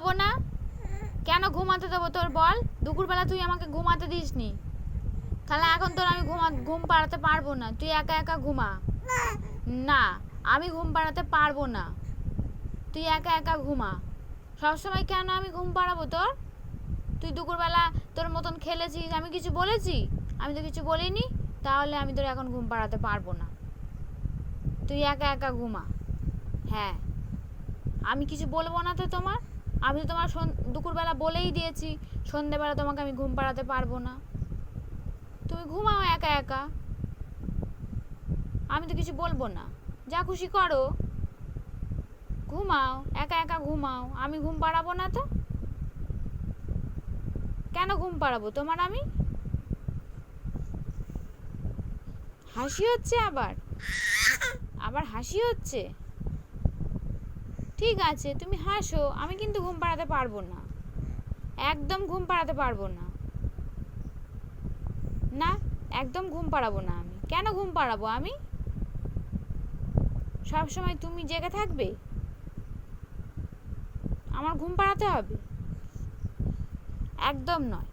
দেবো না? কেন ঘুমাতে দেবো তোর বল? দুপুরবেলা তুই আমাকে ঘুমাতে দিসনি। তাহলে এখন তোর আমি ঘুমা ঘুম পাড়াতে পারব না। তুই একা একা ঘুমা। না, আমি ঘুম পাড়াতে পারব না। তুই একা একা ঘুমা। সবসময় কেন আমি ঘুম পাড়াবো তোর? তুই দুপুরবেলা তোর মতন খেলেছিস, আমি কিছু বলেছি? আমি তো কিছু বলিনি। তাহলে আমি তোর এখন ঘুম পাড়াতে পারব না। তুই একা একা ঘুমা। হ্যাঁ। আমি কিছু বলব না তো তোমার? আমি তো তোমার দুপুরবেলা বলেই দিয়েছি, সন্ধেবেলা তোমাকে আমি ঘুম পাড়াতে পারব না। তুমি ঘুমাও একা একা। আমি তো কিছু বলব না। যা খুশি করো। ঘুমাও, একা একা ঘুমাও। আমি ঘুম পাড়াবো না তো? কেন ঘুম পাড়াবো তোমার আমি? হাসি হচ্ছে আবার। আবার হাসি হচ্ছে? ঠিক আছে, তুমি হাসো, আমি কিন্তু ঘুম পাড়াতে পারব না। একদম ঘুম পাড়াতে পারব না। না, একদম ঘুম পাড়াবো না আমি। কেন ঘুম পাড়াবো আমি? সব সময় তুমি জেগে থাকবে? আমার ঘুম পাড়াতে হবে? একদম নয়।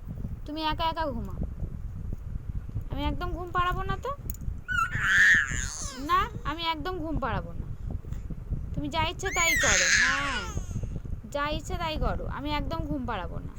তুমি একা একা ঘুমাও। আমি একদম ঘুম পাড়াবো না তো? না, আমি একদম ঘুম পাড়াবো না। তুমি যা ইচ্ছা তাই করো। হ্যাঁ। যা ইচ্ছা তাই করো। আমি একদম ঘুম পাড়াবো না।